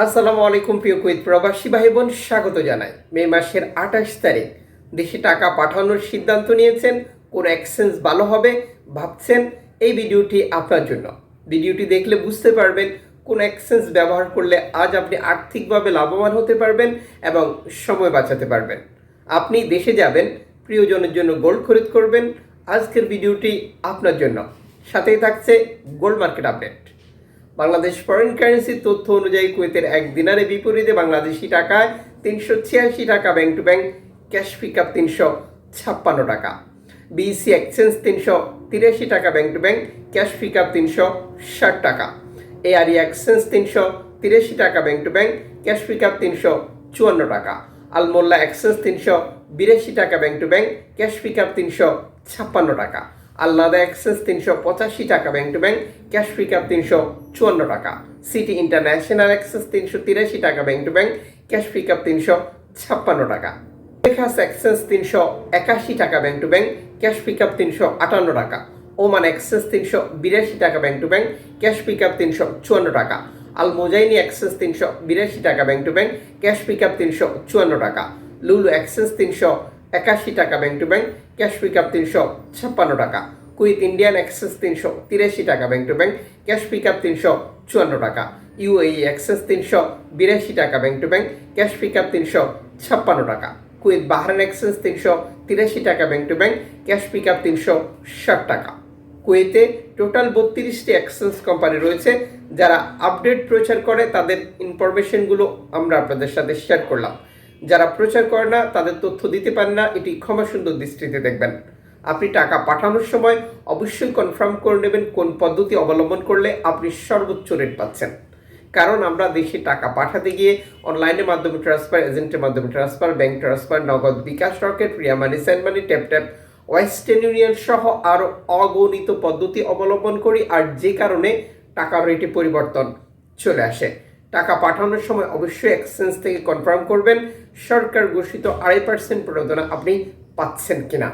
আসসালামু আলাইকুম, প্রিয় কুইত প্রবাসী ভাই বোন স্বাগত জানাই। মে মাসের আঠাশ তারিখ, দেশে টাকা পাঠানোর সিদ্ধান্ত নিয়েছেন, কোন এক্সচেঞ্জ ভালো হবে ভাবছেন এই ভিডিওটি আপনার জন্য। ভিডিওটি দেখলে বুঝতে পারবেন কোন এক্সচেঞ্জ ব্যবহার করলে আজ আপনি আর্থিকভাবে লাভবান হতে পারবেন এবং সময় বাঁচাতে পারবেন। আপনি দেশে যাবেন, প্রিয়জনের জন্য গোল্ড খরিদ করবেন। আজকের ভিডিওটি আপনার জন্য। সাথেই থাকছে gold market update Bangladesh foreign কারেন্সির তথ্য অনুযায়ী কুয়েতের এক দিনারে বিপরীতে বাংলাদেশি টাকায় তিনশো ছিয়াশি টাকা bank to bank cash pick up তিনশো ছাপ্পান্ন টাকা। বিইসি এক্সচেঞ্জ তিনশো তিরাশি টাকা bank to bank cash pick up তিনশো ষাট টাকা। এআরই এক্সচেঞ্জ তিনশো তিরাশি টাকা bank to bank cash pick up তিনশো চুয়ান্ন টাকা। আলমোল্লা এক্সচেঞ্জ তিনশো বিরাশি টাকা bank to bank cash pick up তিনশো ছাপ্পান্ন টাকা। আল্লাদা এক্সেস তিনশো পঁচাশি টাকা bank to bank cash pick up তিনশো চুয়ান্ন টাকা। সিটি ইন্টারন্যাশনাল এক্সেস তিনশো তিরাশি টাকা bank to bank cash pick up তিনশো ছাপ্পান্ন টাকা। টেক্সাস এক্সেস তিনশো একাশি টাকা bank to bank cash pick up তিনশো আটান্ন টাকা। ওমান এক্সেস তিনশো বিরাশি টাকা bank to bank cash pick up তিনশো চুয়ান্ন টাকা। আল মোজাইনি এক্সেস তিনশো বিরাশি টাকা bank to bank cash pick up তিনশো চুয়ান্ন টাকা। লুলু এক্সেস তিনশো একাশি টাকা bank to bank, cash pick up তিনশো ছাপ্পান্ন টাকা। কুইথ ইন্ডিয়ান এক্সেস তিনশো তিরাশি টাকা bank to bank, cash pick up তিনশো চুয়ান্ন টাকা। ইউএই এক্সেস তিনশো বিরাশি টাকা bank to bank, cash pick up তিনশো ছাপ্পান্ন টাকা। কুইথ বাহরান এক্সেস তিনশো তিরাশি টাকা bank to bank, cash pick up তিনশো ষাট টাকা। কুয়েতে টোটাল বত্রিশটি এক্সচেঞ্জ কোম্পানি রয়েছে, যারা আপডেট প্রচার করে, তাদের ইনফরমেশনগুলো আমরা আপনাদের সাথে শেয়ার করলাম। যারা প্রচার করে না, তাদের তথ্য দিতে পারেন না, এটি ক্ষমা সুন্দর দৃষ্টিতে দেখবেন। আপনি টাকা পাঠানোর সময় অবশ্যই কনফার্ম করে নেবেন কোন পদ্ধতি অবলম্বন করলে আপনি সর্বোচ্চ রেট পাচ্ছেন। কারণ আমরা দেশে টাকা পাঠাতে গিয়ে অনলাইনের মাধ্যমে ট্রান্সফার এজেন্টের মাধ্যমে transfer bank transfer Nagad bKash Rocket Ria money send money tap tap Western Union সহ আরও অগণিত পদ্ধতি অবলম্বন করি, আর যে কারণে টাকার রেটে পরিবর্তন চলে আসে। টাকা পাঠানোর সময় অবশ্যই এক্সচেঞ্জ থেকে কনফার্ম করবেন, সরকার ঘোষিত আড়াই পার্সেন্ট প্রণোদনা আপনি পাচ্ছেন কিনা।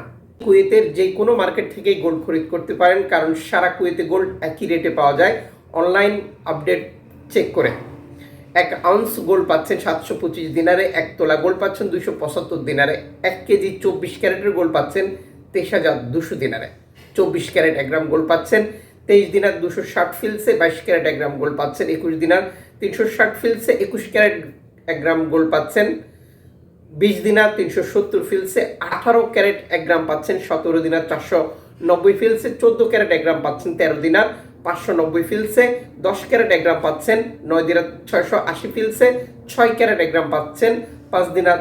কুয়েতের যে কোনো মার্কেট থেকেই গোল্ড খরিদ করতে পারেন, কারণ সারা কুয়েতে গোল্ড একই রেটে পাওয়া যায়। অনলাইন আপডেট চেক করে। এক আউন্স গোল্ড পাচ্ছেন সাতশো পঁচিশ দিনারে, এক তোলা গোল্ড পাচ্ছেন দুশো পঁচাত্তর দিনারে, এক কেজি চব্বিশ ক্যারেটের গোল্ড পাচ্ছেন তেইশ হাজার দুশো দিনারে। চব্বিশ ক্যারেট এক গ্রাম গোল্ড পাচ্ছেন তেইশ দিনার দুশো ষাট ফিলসে বাইশ ক্যারেট এক গ্রাম গোল্ড পাচ্ছেন। একুশ দিনার তিনশো ষাট ফিলসে একুশ ক্যারেট এক গ্রাম গোল্ড পাচ্ছেন। বিশ দিনার তিনশো সত্তর ফিলসে আঠারো ক্যারেট এক গ্রাম পাচ্ছেন। সতেরো দিনার চারশো নব্বই ফিলসে চোদ্দ ক্যারেট এক গ্রাম পাচ্ছেন। তেরো দিনার পাঁচশো নব্বই ফিলসে দশ ক্যারেট এক গ্রাম পাচ্ছেন। নয় দিনার ছয়শো আশি ফিলসে ছয় ক্যারেট এক গ্রাম পাচ্ছেন। পাঁচ দিনার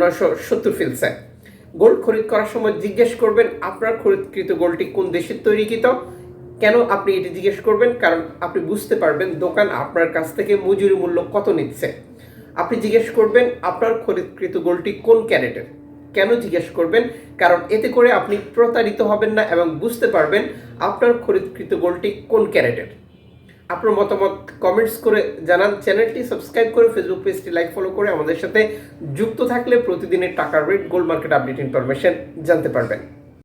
নয়শো সত্তর ফিলসে গোল্ড খরিদ করার সময় জিজ্ঞেস করবেন, আপনার খরিদকৃত গোল্ডটি কোন দেশের তৈরিকৃত? কেন আপনি এটি জিজ্ঞেস করবেন? কারণ আপনি বুঝতে পারবেন দোকান আপনার কাছ থেকে মজুরি মূল্য কত নিচ্ছে। আপনি জিজ্ঞেস করবেন, আপনার খরিদকৃত গোলটি কোন ক্যারেটের? কেন জিজ্ঞেস করবেন? কারণ এতে করে আপনি প্রতারিত হবেন না এবং বুঝতে পারবেন আপনার খরিদকৃত গোলটি কোন ক্যারেটের। আপনার মতামত কমেন্টস করে জানান। চ্যানেলটি সাবস্ক্রাইব করে ফেসবুক পেজটি লাইক ফলো করে আমাদের সাথে যুক্ত থাকলে প্রতিদিনের টাকার rate gold market update information জানতে পারবেন।